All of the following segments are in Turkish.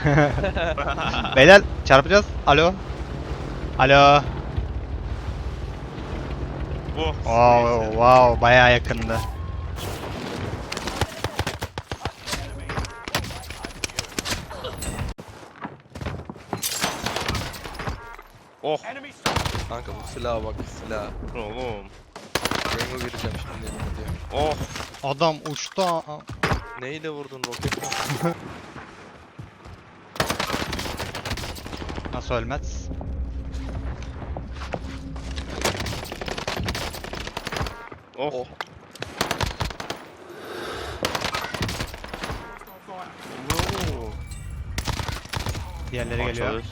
Beyler çarpacağız. Alo. Alo. Bu. Wow, wow bayağı yakındı. Oh. Kanka bu silaha bak silah. Oğlum. Rengo gireceğim şimdi yemin ediyorum. Oh. Adam uçtu. Neyle vurdun roket mi? Nasıl ölmez? Oh. Oh. Oo. Diğerleri geliyor. Parçalıyoruz.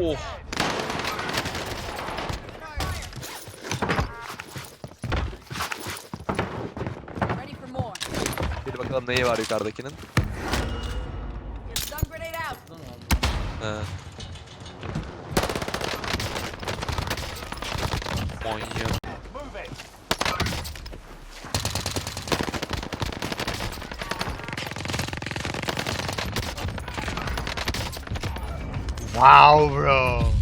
Oh. Ready for more. Bir bakalım neyi var yukarıdakinin. He. Wow bro.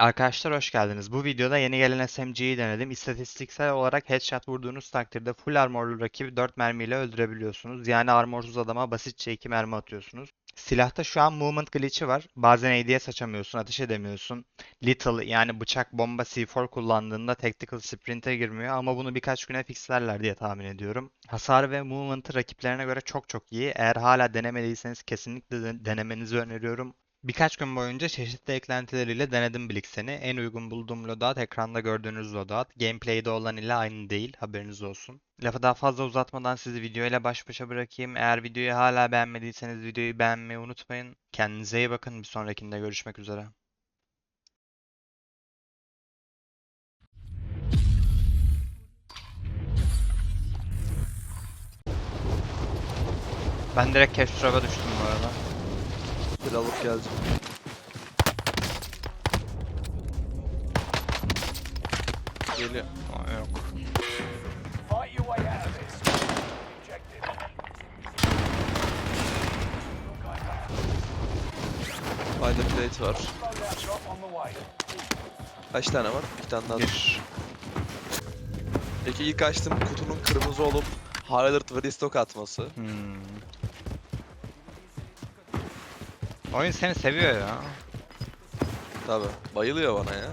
Arkadaşlar hoş geldiniz. Bu videoda yeni gelen SMG'yi denedim. İstatistiksel olarak headshot vurduğunuz takdirde full armorlu rakibi 4 mermiyle öldürebiliyorsunuz. Yani armorsuz adama basitçe 2 mermi atıyorsunuz. Silahta şu an movement glitch'i var. Bazen ADS açamıyorsun, ateş edemiyorsun. Little yani bıçak, bomba, C4 kullandığında tactical sprint'e girmiyor ama bunu birkaç güne fixlerler diye tahmin ediyorum. Hasar ve movement'ı rakiplerine göre çok çok iyi. Eğer hala denemediyseniz kesinlikle de- denemenizi öneriyorum. Birkaç gün boyunca çeşitli eklentileriyle denedim Blixen'i. En uygun bulduğum loadout ekranda gördüğünüz loadout. Gameplay'de olan ile aynı değil, haberiniz olsun. Lafı daha fazla uzatmadan sizi videoyla baş başa bırakayım. Eğer videoyu hala beğenmediyseniz videoyu beğenmeyi unutmayın. Kendinize iyi bakın. Bir sonrakinde görüşmek üzere. Ben direkt Kestrova düştüm bu arada. Silah alıp geleceğim. Geliyor. Aa, yok. Spider plate var. Kaç tane var? Bir tane daha. Bir. Peki ilk açtığım kutunun kırmızı olup Highlight ve restock atması. Hmm. Oyun seni seviyor ya. Tabi. Bayılıyor bana ya.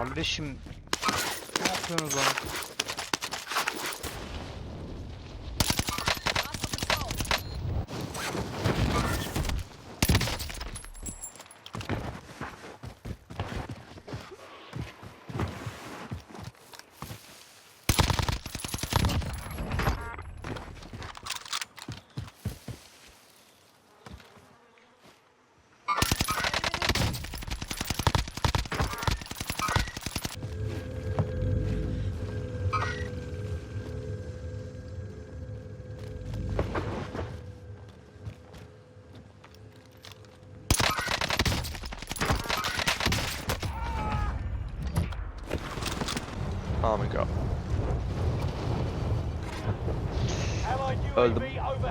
Kardeşim ne yapıyorsunuz lan?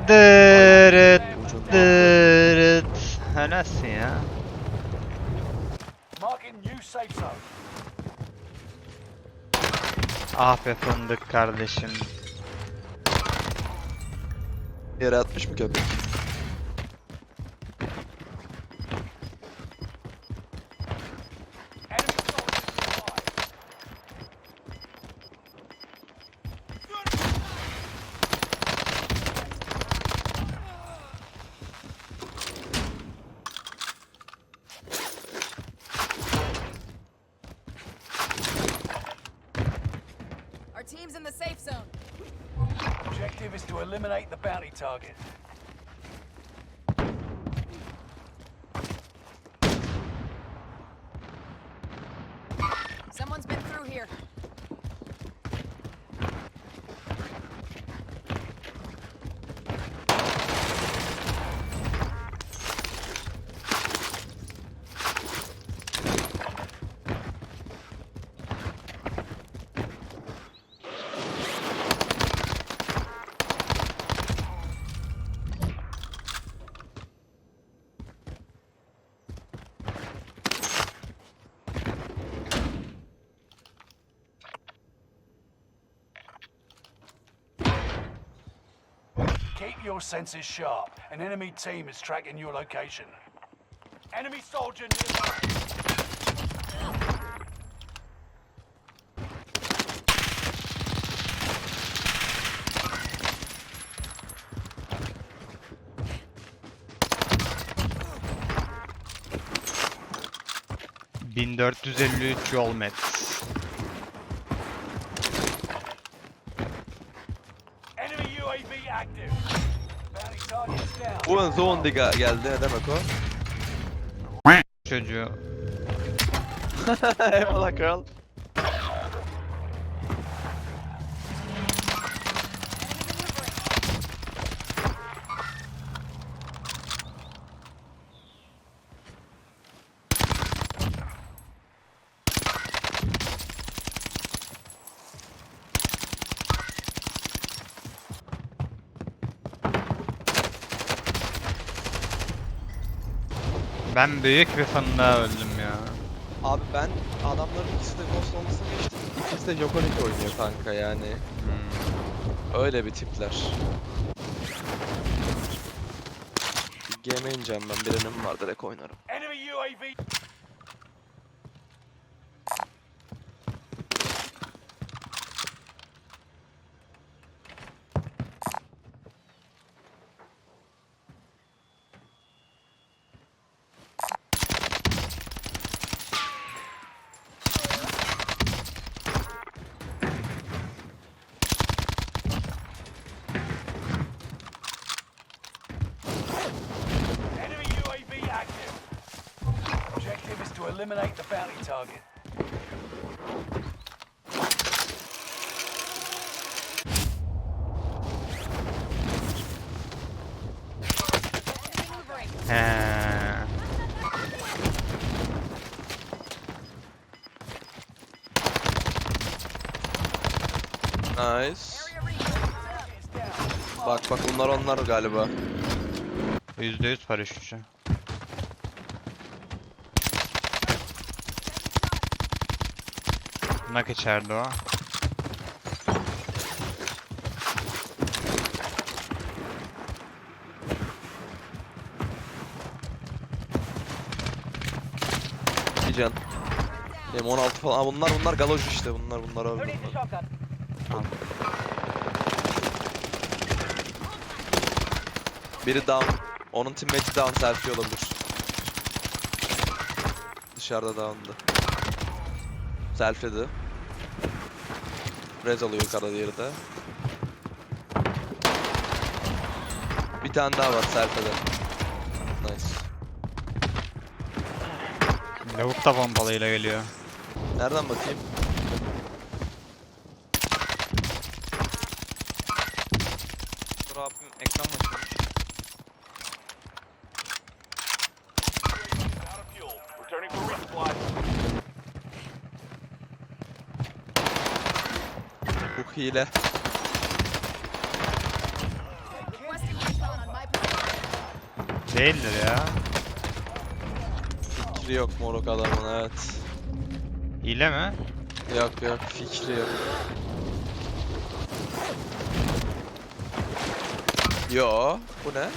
Dırıt dırıt. Ha nasıl ya? Marking new safe zone. Ah be fındık kardeşim. Yere atmış mı köpek? Team's in the safe zone. Objective is to eliminate the bounty target. Keep your senses sharp. An enemy team is tracking your location. Enemy soldier nearby. Cık, 1453 yol. Enemy UAV active. Zone diga geldi ne demek o? Çocuğu. Eyvallah kral. Ben büyük bir fındığa öldüm ya. Abi ben adamların ikisi de Ghost olmasını geçtim. İkisi de Jokonik oynuyor kanka yani. Hmm. Öyle bir tipler. Bir ineceğim ben. Birinin var direkt oynarım. Target. He. Nice. Bak bak bunlar onlar galiba. %100 paraşütçü. Nak içeride o. Bir can. Benim 16 falan. Aa, bunlar bunlar galoj işte. Bunlar bunlar öldü. Biri down. Onun teammate'i down selfie olabilir. Dışarıda down'dı. Selfie'di. Rez alıyor yukarıda diğeri de. Bir tane daha var selfie'de. Nice. Lavuk da pompalıyla geliyor. Nereden bakayım? Dur abim ekran açılmış. Out of fuel. Returning for resupply. Bu hile. Değildir ya. Fikri yok moruk adamın evet. Hile mi? Yok yok fikri yok. Yo bu ne?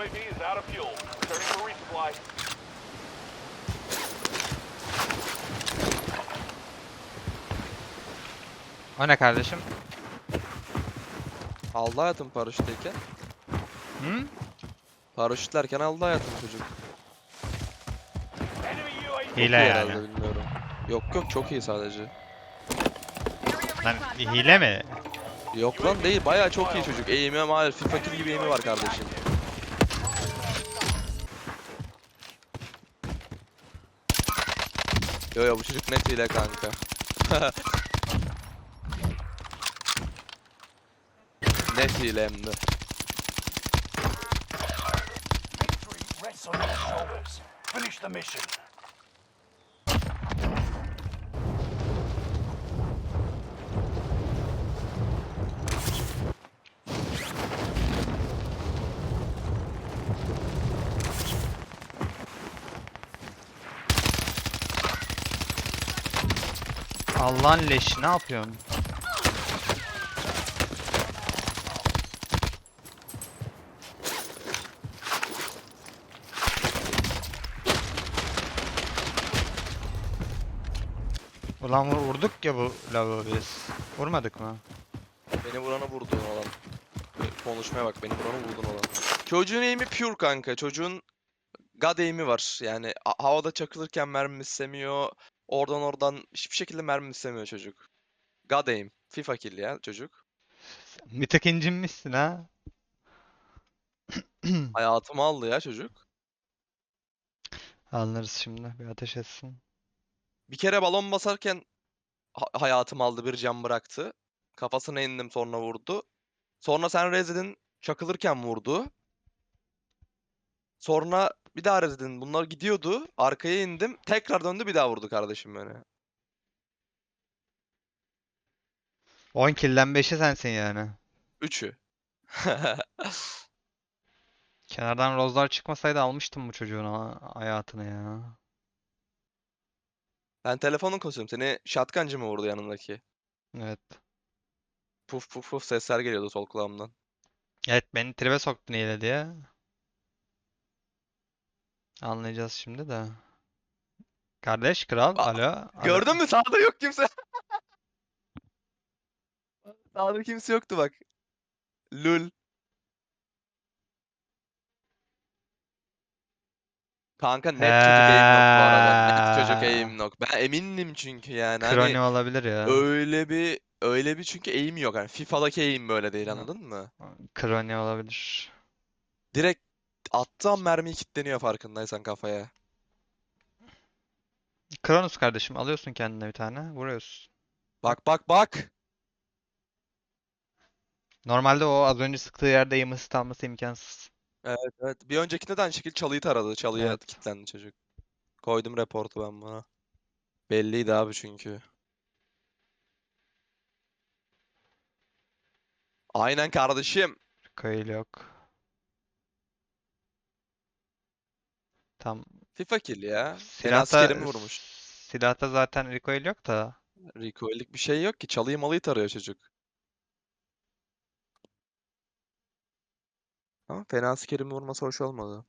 UAV is out of fuel. Returning for resupply. O ne kardeşim? Aldı hayatım paraşütteyken. Hı? Paraşütlerken aldı hayatını çocuk. Hile iyi yani. herhalde bilmiyorum. Yok yok çok iyi sadece. Lan hile mi? Yok lan değil bayağı çok iyi çocuk. Eğimi ama FIFA gibi eğimi var kardeşim. Yo yo bu çocuk net hile kanka. net hile hem de. Finish the mission. Allah'ın leşi ne yapıyorsun? Ulan vur- vurduk ya bu lavuğu biz. Vurmadık mı? Beni vuranı vurdun olan. Konuşmaya bak beni vuranı vurdun olan. Çocuğun aim'i pure kanka. Çocuğun God aim'i var. Yani havada çakılırken mermi istemiyor. Oradan oradan hiçbir şekilde mermi istemiyor çocuk. God aim. FIFA kill ya çocuk. Bir incinmişsin ha. Hayatımı aldı ya çocuk. Anlarız şimdi. Bir ateş etsin. Bir kere balon basarken ha- hayatımı aldı bir can bıraktı. Kafasına indim sonra vurdu. Sonra sen rezedin çakılırken vurdu. Sonra bir daha rezedin bunlar gidiyordu. Arkaya indim. Tekrar döndü bir daha vurdu kardeşim beni. 10 kill'den 5'i sensin yani. Üçü. Kenardan rozlar çıkmasaydı almıştım bu çocuğun ha- hayatını ya. Ben telefonun kasıyorum. Seni şatkancı mı vurdu yanındaki? Evet. Puf puf puf sesler geliyordu sol kulağımdan. Evet beni tribe soktun hile diye. Anlayacağız şimdi de. Kardeş kral Aa, alo. Gördün mü? Sağda yok kimse. Sağda kimse yoktu bak. Lul. Kanka net çocuk aim yok bu arada. Net çocuk aim yok. Ben eminim çünkü yani. Hani Kroni olabilir ya. öyle bir öyle bir çünkü aim yok. Yani FIFA'daki aim böyle değil anladın mı? Kroni olabilir. Direkt attığın mermi kilitleniyor farkındaysan kafaya. Kronos kardeşim alıyorsun kendine bir tane vuruyorsun. Bak bak bak. Normalde o az önce sıktığı yerde aim assist alması imkansız. Evet evet. Bir öncekinde de aynı şekilde çalıyı taradı. Çalıya Evet. kilitlendi çocuk. Koydum reportu ben buna. Belliydi abi çünkü. Aynen kardeşim. Coil yok. Tam FIFA kill ya. Silahta askerimi vurmuş. silahta zaten recoil yok da. Recoil'lik bir şey yok ki. Çalıyı malıyı tarıyor çocuk. Ama fena askerimi vurması hoş olmadı.